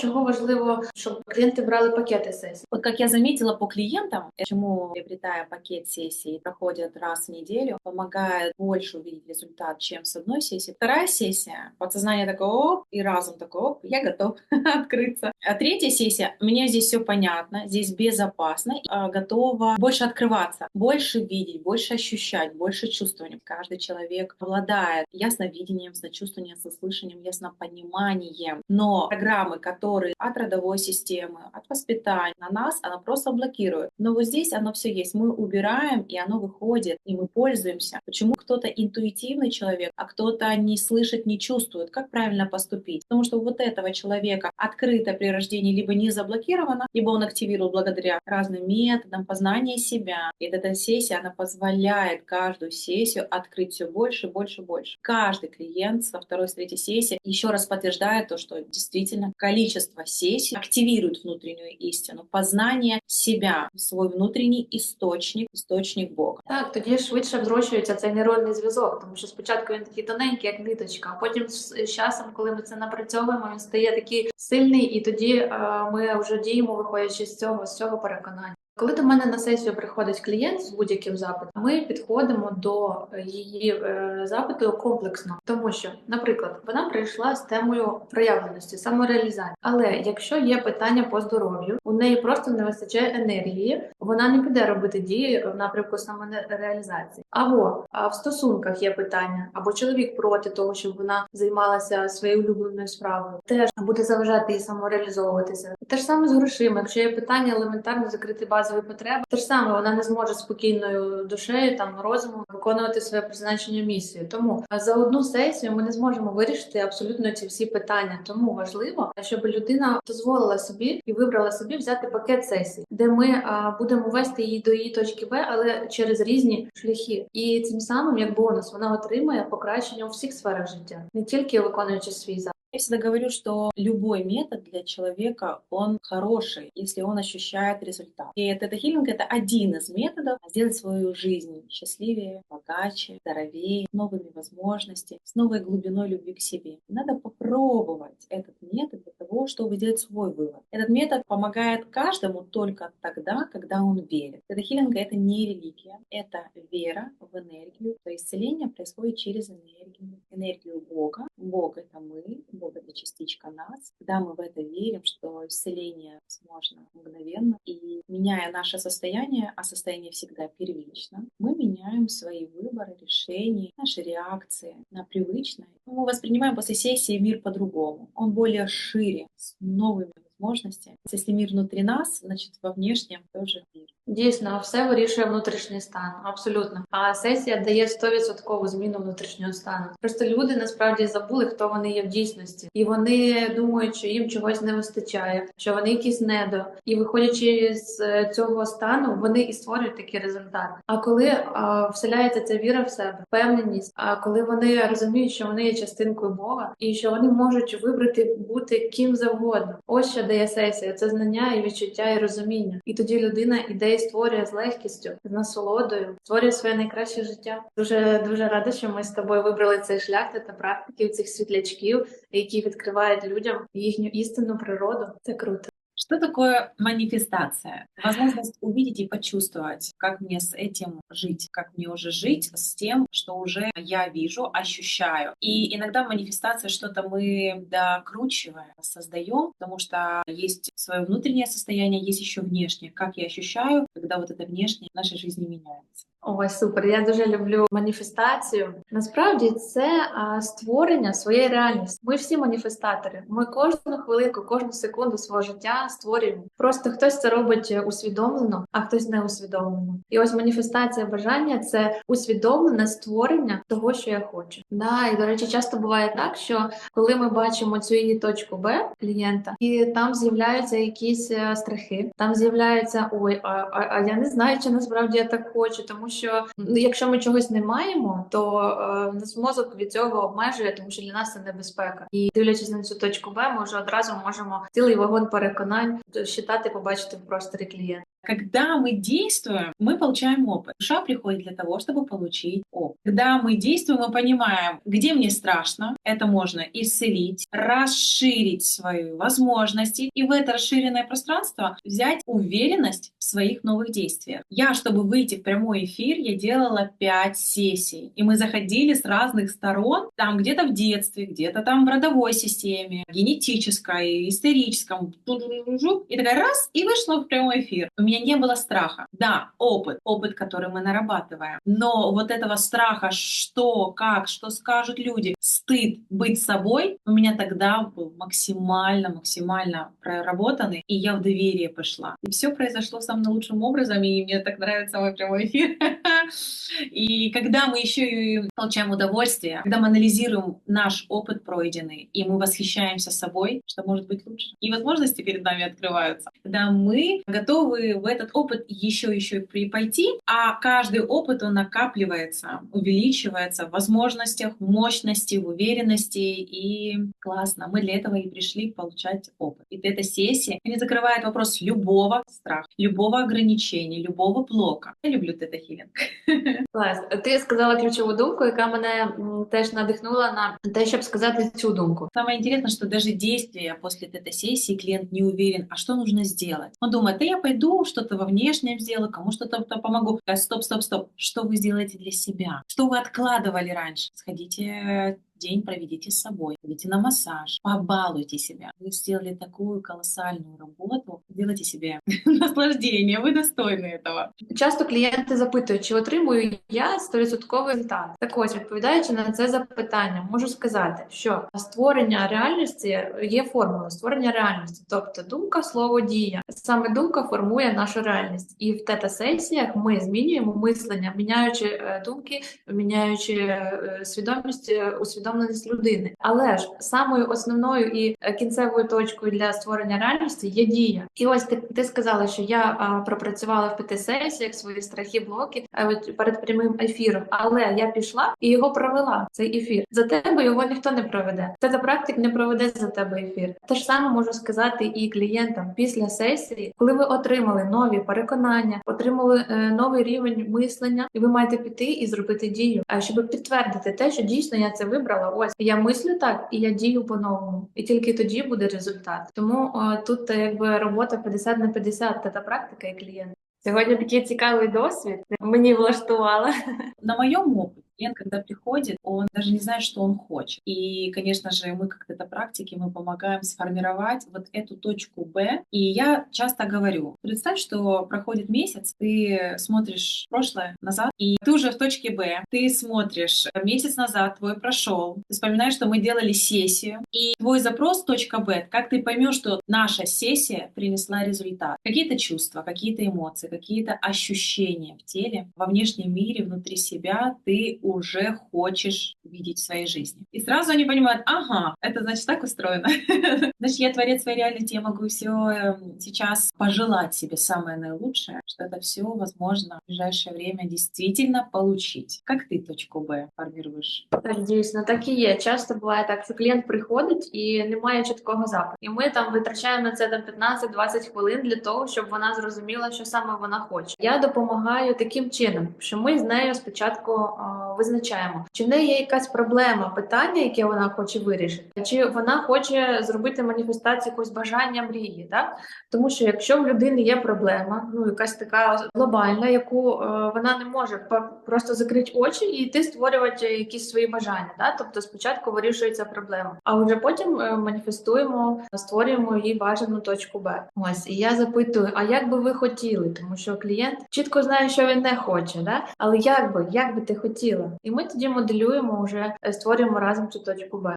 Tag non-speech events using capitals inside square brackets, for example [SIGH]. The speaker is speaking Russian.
чого важливо, щоб клієнти брали пакети сесій? Вот как я заметила по клиентам, почему приобретая пакет сессий, проходят раз в неделю, помогает больше увидеть результат, чем с одной сессии. Вторая сессия, подсознание такое, оп, и разум такой, оп, я готов открыться. [LAUGHS] А третья сессия, мне здесь все понятно, здесь безопасно, а, готова больше открываться, больше видеть, больше ощущать, больше чувствовать. Каждый человек обладает ясновидением, сочувствием, сослышанием, яснопониманием. Но программы, которые от родовой системы, от воспитания на нас, она просто блокирует. Но вот здесь оно все есть. Мы убираем, и оно выходит, и мы пользуемся. Почему кто-то интуитивный человек, а кто-то не слышит, не чувствует, как правильно поступить? Потому что вот этого человека открыто при рождении либо не заблокировано, либо он активирует благодаря разным методам познания себя. И эта сессия, она позволяет каждую сессию открыть все больше, больше, больше. Каждый клиент со второй, с третьей сессии еще раз подтверждает то, что действительно количество сессий активирует внутреннюю истину, познание себя, свой внутренний источник, источник Бога. Так, тоді швидше взрощується цей нейронний зв'язок, тому що спочатку він такий тоненький, як ниточка, а потім з з часом, коли ми це напрацьовуємо, він стає такий сильний, і тоді е, ми вже діємо, виходячи з цього, з цього переконання. Коли до мене на сесію приходить клієнт з будь-яким запитом, ми підходимо до її е, запиту комплексно, тому що, наприклад, вона прийшла з темою проявленості, самореалізації. Але якщо є питання по здоров'ю, у неї просто не вистачає енергії, вона не піде робити дії в напрямку самореалізації. Або в стосунках є питання, або чоловік проти того, щоб вона займалася своєю улюбленою справою, теж буде заважати їй самореалізовуватися. Те ж саме з грошима. Якщо є питання елементарно закрити базові потреби, те ж саме вона не зможе спокійною душею там розумом виконувати своє призначення місію. Тому за одну сесію ми не зможемо вирішити абсолютно ці всі питання. Тому важливо, щоб людина дозволила собі і вибрала собі взяти пакет сесій, де ми а, будемо вести її до її точки Б, але через різні шляхи. І цим самим, як бонус, вона отримає покращення у всіх сферах життя, не тільки виконуючи свій запит. Я всегда говорю, что любой метод для человека, он хороший, если он ощущает результат. И это хилинг это один из методов сделать свою жизнь счастливее, богаче, здоровее, с новыми возможностями, с новой глубиной любви к себе. Надо попробовать этот метод для того, чтобы сделать свой вывод. Этот метод помогает каждому только тогда, когда он верит. Это хилинг это не религия, это вера в энергию. То исцеление происходит через энергию, энергию Бога. Бог это мы, Бог это частичка нас. Когда мы в это верим, что исцеление возможно мгновенно, и меняя наше состояние, а состояние всегда первично, мы меняем свои выборы, решения, наши реакции на привычное. Мы воспринимаем после сессии мир по-другому. Он более шире, с новыми возможностями. Если мир внутри нас, значит во внешнем тоже. Дійсно, все вирішує внутрішній стан, абсолютно. А сесія дає 100% зміну внутрішнього стану. Просто люди насправді забули, хто вони є в дійсності, і вони думають, що їм чогось не вистачає, що вони якісь недо. І виходячи з цього стану, вони і створюють такий результат. А коли а, вселяється ця віра в себе, впевненість, а коли вони розуміють, що вони є частинкою Бога, і що вони можуть вибрати бути ким завгодно, ось що дає сесія: це знання і відчуття і розуміння. І тоді людина іде створює з легкістю, з насолодою, створює своє найкраще життя. Дуже дуже рада, що ми з тобою вибрали цей шлях та практиків цих світлячків, які відкривають людям їхню істинну природу. Це круто. Что такое манифестация? Возможность увидеть и почувствовать, как мне с этим жить, как мне уже жить с тем, что уже я вижу, ощущаю. И иногда в манифестации что-то мы докручиваем, создаем, потому что есть свое внутреннее состояние, есть еще внешнее, как я ощущаю, когда вот это внешнее в нашей жизни меняется. Ой, супер! Я дуже люблю маніфестацію. Насправді це а, створення своєї реальності. Ми всі маніфестатори. Ми кожну хвилинку, кожну секунду свого життя створюємо. Просто хтось це робить усвідомлено, а хтось не усвідомлено. І ось маніфестація бажання це усвідомлене створення того, що я хочу. Да, і до речі, часто буває так, що коли ми бачимо цю її точку Б клієнта, і там з'являються якісь е, страхи, там з'являється ой, а, а, а я не знаю, чи насправді я так хочу, тому що ну, якщо ми чогось не маємо, то е, нас мозок від цього обмежує, тому що для нас це небезпека. І дивлячись на цю точку Б, ми вже одразу можемо цілий вагон переконань считати, побачити в просторі клієнта. Когда мы действуем, мы получаем опыт. Душа приходит для того, чтобы получить опыт. Когда мы действуем, мы понимаем, где мне страшно, это можно исцелить, расширить свои возможности и в это расширенное пространство взять уверенность в своих новых действиях. Я, чтобы выйти в прямой эфир, я делала 5 сессий. И мы заходили с разных сторон, там где-то в детстве, где-то там в родовой системе, генетической, историческом. И такая раз, и вышла в прямой эфир. У меня не было страха. Да, опыт, опыт, который мы нарабатываем. Но вот этого страха, что, как, что скажут люди, стыд быть собой, у меня тогда был максимально, максимально проработанный, и я в доверие пошла. И все произошло самым лучшим образом, и мне так нравится мой прямой эфир. [LAUGHS] И когда мы еще и получаем удовольствие, когда мы анализируем наш опыт пройденный, и мы восхищаемся собой, что может быть лучше, и возможности перед нами открываются, когда мы готовы в этот опыт еще еще и пойти, а каждый опыт он накапливается, увеличивается в возможностях, в мощности, в уверенности, и классно. Мы для этого и пришли получать опыт. И эта сессия не закрывает вопрос любого страха, любого ограничения, любого блока. Я люблю тета-хілінг. [LAUGHS] Клас. Ти сказала ключову думку, яка мене теж надихнула на те, щоб сказати цю думку. Самое интересное, что даже действия после этой сессии клиент не уверен, а что нужно сделать. Он думает, да я пойду, что-то во внешнем сделаю, кому что-то то помогу. А, Стоп, стоп, стоп. Что вы сделаете для себя? Что вы откладывали раньше? Сходите день проведите с собой, идите на массаж, побалуйте себя. Вы сделали такую колоссальную работу, делайте себе [LAUGHS] наслаждение, вы достойны этого. Часто клієнти запитують, чи отримую я 100% результат. Так ось, відповідаючи на це запитання, можу сказати, що створення реальності є формула створення реальності, тобто думка, слово, дія. Саме думка формує нашу реальність, і в тета-сесіях ми змінюємо мислення, міняючи е, думки, міняючи е, свідомість, е, усвідомленість людини. Але ж самою основною і е, кінцевою точкою для створення реальності є дія. І ось ти, ти сказала, що я а, пропрацювала в п'яти сесіях свої страхи, блоки а, от перед прямим ефіром, але я пішла і його провела. Цей ефір за тебе його ніхто не проведе. Тета практик не проведе за тебе ефір. Те ж саме можу сказати і клієнтам після сесії, коли ви отримали нові переконання, отримали е, новий рівень мислення, і ви маєте піти і зробити дію, а щоб підтвердити те, що дійсно я це вибрала. Ось я мислю так, і я дію по-новому, і тільки тоді буде результат. Тому е, тут е, якби робота 50 на 50, тета практика і клієнт. Сьогодні такий цікавий досвід. Мені влаштувала. На моем опыте клиент, когда приходит, он даже не знает, что он хочет. И, конечно же, мы как это практики, мы помогаем сформировать вот эту точку Б. И я часто говорю, представь, что проходит месяц, ты смотришь прошлое назад, и ты уже в точке Б, ты смотришь месяц назад, твой прошел, ты вспоминаешь, что мы делали сессию, и твой запрос точка Б, как ты поймешь, что наша сессия принесла результат. Какие-то чувства, какие-то эмоции, какие-то ощущения в теле, во внешнем мире, внутри себя ты уже хочешь видеть в своей жизни. И сразу они понимают, ага, это значит так устроено. [LAUGHS] Значит, я творец своей реальности, я могу все сейчас пожелать себе самое наилучшее, что это все возможно в ближайшее время действительно получить. Как ты точку Б формируешь? Так, дійсно, так і є. Часто буває так, що клієнт приходить і немає чіткого запиту. І ми там витрачаємо на це там 15-20 хвилин для того, щоб вона зрозуміла, що саме вона хоче. Я допомагаю таким чином, що ми з нею спочатку е, визначаємо, чи в неї є якась проблема, питання, яке вона хоче вирішити, чи вона хоче зробити маніфестацію якогось бажання мрії, так тому що якщо в людини є проблема, ну якась така глобальна, яку е, вона не може просто закрити очі і йти створювати якісь свої бажання. Да? Тобто спочатку вирішується проблема, а вже потім е, маніфестуємо, створюємо її бажану точку Б. Ось і я запитую: а як би ви хотіли? Тому що клієнт чітко знає, що він не хоче, да? але як би, як би ти хотіла? І ми тоді моделюємо вже е, створюємо разом цю точку Б.